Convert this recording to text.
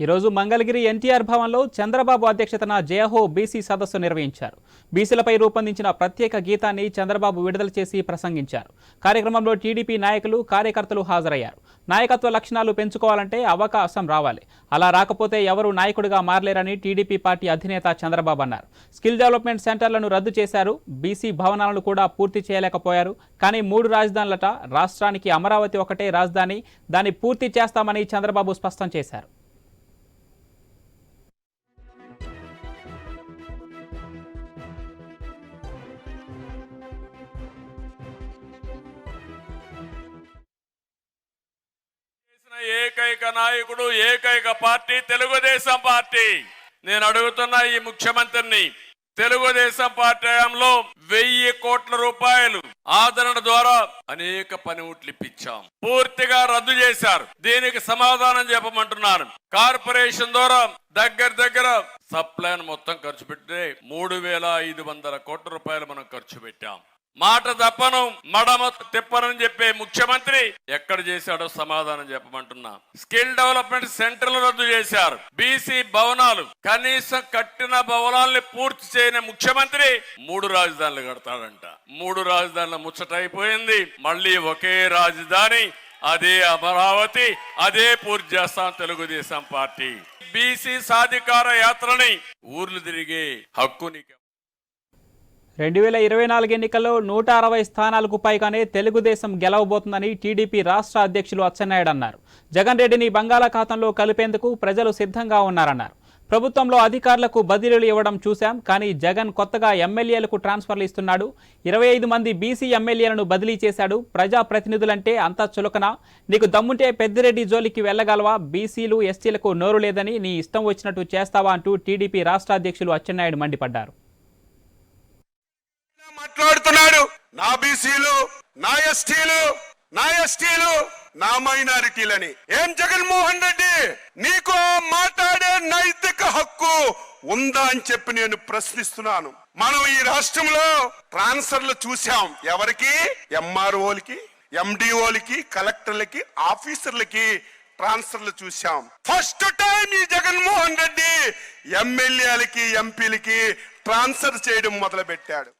ఈరోజు మంగళగిరి ఎన్టీఆర్ భవన్లో చంద్రబాబు అధ్యక్షతన జయహో బీసీ సదస్సు నిర్వహించారు. బీసీలపై రూపొందించిన ప్రత్యేక గీతాన్ని చంద్రబాబు విడుదల చేసి ప్రసంగించారు. కార్యక్రమంలో టీడీపీ నాయకులు కార్యకర్తలు హాజరయ్యారు. నాయకత్వ లక్షణాలు పెంచుకోవాలంటే అవకాశం రావాలి. అలా రాకపోతే ఎవరు నాయకుడిగా మారలేరని టీడీపీ పార్టీ అధినేత చంద్రబాబు అన్నారు. స్కిల్ డెవలప్మెంట్ సెంటర్లను రద్దు చేశారు. బీసీ భవనాలను కూడా పూర్తి చేయలేకపోయారు. కానీ మూడు రాజధానులట రాష్ట్రానికి అమరావతి ఒకటే రాజధాని. దాన్ని పూర్తి చేస్తామని చంద్రబాబు స్పష్టం చేశారు. ఏకైక నాయకుడు ఏకైక పార్టీ తెలుగుదేశం పార్టీ. నేను అడుగుతున్న ఈ ముఖ్యమంత్రిని తెలుగుదేశం పార్టీ హయాంలో వెయ్యి కోట్ల రూపాయలు ఆదరణ ద్వారా అనేక పనిముట్లు ఇప్పించాం. పూర్తిగా రద్దు చేశారు. దీనికి సమాధానం చెప్పమంటున్నాను. కార్పొరేషన్ ద్వారా దగ్గర దగ్గర సప్లైన్ మొత్తం ఖర్చు పెడితే మూడు వేల ఐదు వందల కోట్ల రూపాయలు మనం ఖర్చు పెట్టాం. మాట తప్పను మడమ తిప్పనని చెప్పే ముఖ్యమంత్రి ఎక్కడ చేశాడో సమాధానం చెప్పమంటున్నా. స్కిల్ డెవలప్మెంట్ సెంటర్లు రద్దు చేశారు. బీసీ భవనాలు కనీసం కట్టిన భవనాల్ని పూర్తి చేయని ముఖ్యమంత్రి మూడు రాజధానులు కడతాడంట. మూడు రాజధానుల ముచ్చటైపోయింది మళ్ళీ ఒకే రాజధాని అదే అమరావతి అదే పూర్తి చేస్తాం తెలుగుదేశం పార్టీ. బీసీ సాధికార యాత్రని ఊర్లు తిరిగే హక్కుని రెండు వేల ఇరవై నాలుగు ఎన్నికల్లో నూట అరవై స్థానాలకు పైగానే తెలుగుదేశం గెలవబోతుందని టీడీపీ రాష్ట్ర అధ్యక్షులు అచ్చెన్నాయుడు అన్నారు. జగన్ రెడ్డిని బంగాళాఖాతంలో కలిపేందుకు ప్రజలు సిద్ధంగా ఉన్నారన్నారు. ప్రభుత్వంలో అధికారులకు బదిలీలు ఇవ్వడం చూశాం కానీ జగన్ కొత్తగా ఎమ్మెల్యేలకు ట్రాన్స్ఫర్లు ఇస్తున్నాడు. ఇరవై ఐదు మంది బీసీ ఎమ్మెల్యేలను బదిలీ చేశాడు. ప్రజాప్రతినిధులంటే అంత చులకన. నీకు దమ్ముంటే పెద్దిరెడ్డి జోలికి వెళ్ళగలవా? బీసీలు ఎస్టీలకు నోరు లేదని నీ ఇష్టం వచ్చినట్టు చేస్తావా? అంటూ టీడీపీ రాష్ట్ర అధ్యక్షులు అచ్చెన్నాయుడు మండిపడ్డారు. మాట్లాడుతున్నాడు. నా బీసీలు నా ఎస్టీలు నా ఎస్టీలు నా మైనారిటీలని. ఏం జగన్మోహన్ రెడ్డి? నీకు మాట్లాడే నైతిక హక్కు ఉందా అని చెప్పి నేను ప్రశ్నిస్తున్నాను. మనం ఈ రాష్ట్రంలో ట్రాన్స్ఫర్లు చూసాం ఎవరికి? ఎంఆర్ఓలకి ఎండిఓలకి కలెక్టర్లకి ఆఫీసర్లకి ట్రాన్స్ఫర్లు చూసాం ఫస్ట్ టైం ఈ జగన్మోహన్ రెడ్డి ఎమ్మెల్యేలకి ఎంపీలకి ట్రాన్స్ఫర్ చేయడం మొదలు పెట్టాడు